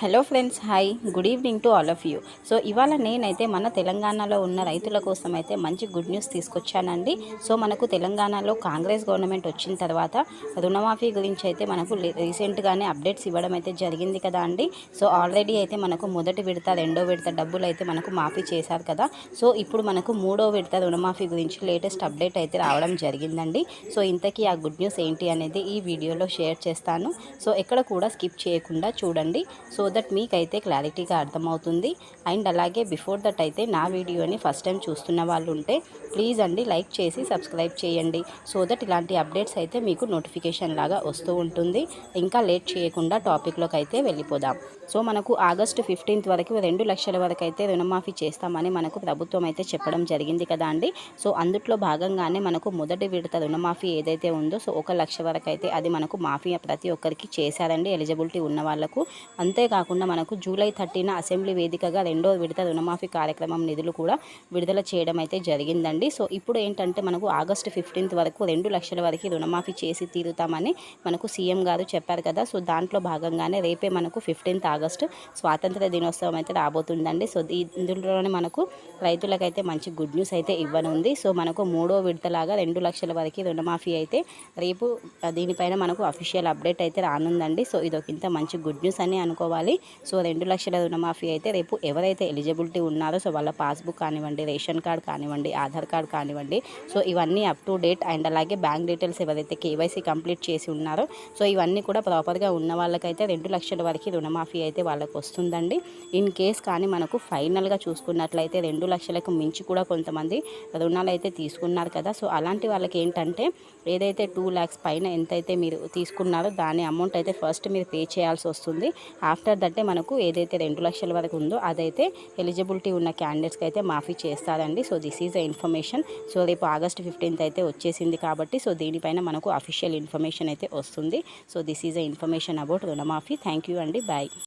Hello friends hi good evening to all of you so ఇవాళ నేనైతే మన తెలంగాణలో ఉన్న రైతుల కోసం అయితే మంచి గుడ్ న్యూస్ తీసుకొచ్చానండి. సో మనకు తెలంగాణలో కాంగ్రెస్ గవర్నమెంట్ వచ్చిన తర్వాత రుణమాఫీ గురించి అయితే మనకు రీసెంట్గానే అప్డేట్స్ ఇవ్వడం అయితే జరిగింది కదా అండి. సో ఆల్రెడీ అయితే మనకు మొదటి విడత రెండో విడత డబ్బులు అయితే మనకు మాఫీ చేశారు కదా. సో ఇప్పుడు మనకు మూడో విడత రుణమాఫీ గురించి లేటెస్ట్ అప్డేట్ అయితే రావడం జరిగిందండి. సో ఇంతకీ ఆ గుడ్ న్యూస్ ఏంటి అనేది ఈ వీడియోలో షేర్ చేస్తాను. సో ఎక్కడ కూడా స్కిప్ చేయకుండా చూడండి. సో దట్ మీకైతే క్లారిటీగా అర్థమవుతుంది. అండ్ అలాగే బిఫోర్ దట్ అయితే నా వీడియోని ఫస్ట్ టైం చూస్తున్న వాళ్ళు ఉంటే ప్లీజ్ అండి లైక్ చేసి సబ్స్క్రైబ్ చేయండి. సో దట్ ఇలాంటి అప్డేట్స్ అయితే మీకు నోటిఫికేషన్ లాగా వస్తూ ఉంటుంది. ఇంకా లేట్ చేయకుండా టాపిక్లోకి అయితే వెళ్ళిపోదాం. సో మనకు ఆగస్టు ఫిఫ్టీన్త్ వరకు రెండు లక్షల వరకు అయితే రుణమాఫీ చేస్తామని మనకు ప్రభుత్వం అయితే చెప్పడం జరిగింది కదా అండి. సో అందుట్లో భాగంగానే మనకు మొదటి విడత రుణమాఫీ ఏదైతే ఉందో సో ఒక లక్ష వరకు అయితే అది మనకు మాఫీ ప్రతి ఒక్కరికి చేశారండి. ఎలిజిబిలిటీ ఉన్న వాళ్ళకు. కాకుండా మనకు జూలై థర్టీన అసెంబ్లీ వేదికగా రెండో విడత రుణమాఫీ కార్యక్రమం నిధులు కూడా విడుదల చేయడం అయితే జరిగిందండి. సో ఇప్పుడు ఏంటంటే మనకు ఆగస్టు ఫిఫ్టీన్త్ వరకు రెండు లక్షల వరకు రుణమాఫీ చేసి తీరుతామని మనకు సీఎం గారు చెప్పారు కదా. సో దాంట్లో భాగంగానే రేపే మనకు ఫిఫ్టీన్త్ ఆగస్టు స్వాతంత్ర దినోత్సవం అయితే రాబోతుందండి. సో ఇందులోనే మనకు రైతులకైతే మంచి గుడ్ న్యూస్ అయితే ఇవ్వనుంది. సో మనకు మూడో విడతలాగా రెండు లక్షల వరకు రుణమాఫీ అయితే రేపు దీనిపైన మనకు అఫీషియల్ అప్డేట్ అయితే రానుందండి. సో ఇది ఇంత మంచి గుడ్ న్యూస్ అని అనుకోవాలి. సో రెండు లక్షల రుణమాఫీ అయితే రేపు ఎవరైతే ఎలిజిబిలిటీ ఉన్నారో సో వాళ్ళ పాస్బుక్ కానివ్వండి రేషన్ కార్డ్ కానివ్వండి ఆధార్ కార్డ్ కానివ్వండి సో ఇవన్నీ అప్ టు డేట్ అండ్ అలాగే బ్యాంక్ డీటెయిల్స్ ఎవరైతే కేవైసీ కంప్లీట్ చేసి ఉన్నారో సో ఇవన్నీ కూడా ప్రాపర్గా ఉన్న వాళ్ళకైతే రెండు లక్షల వరకు రుణమాఫీ అయితే వాళ్ళకు వస్తుందండి. ఇన్ కేస్ కానీ మనకు ఫైనల్గా చూసుకున్నట్లయితే రెండు లక్షలకు మించి కూడా కొంతమంది రుణాలు అయితే తీసుకున్నారు కదా సో అలాంటి వాళ్ళకి ఏంటంటే ఏదైతే టూ ల్యాక్స్ పైన ఎంతైతే మీరు తీసుకున్నారో దాని అమౌంట్ అయితే ఫస్ట్ మీరు పే చేయాల్సి వస్తుంది. ఆఫ్టర్ దట్టే మనకు ఏదైతే రెండు లక్షల వరకు ఉందో అదైతే ఎలిజిబిలిటీ ఉన్న క్యాండిడేట్స్కి అయితే మాఫీ చేస్తారండి. So this is the information so రేపు ఆగస్ట్ ఫిఫ్టీన్త్ అయితే వచ్చేసింది కాబట్టి సో దీనిపైన మనకు అఫీషియల్ ఇన్ఫర్మేషన్ అయితే వస్తుంది. So this is the information about రుణమాఫీ. థ్యాంక్ యూ అండి. బాయ్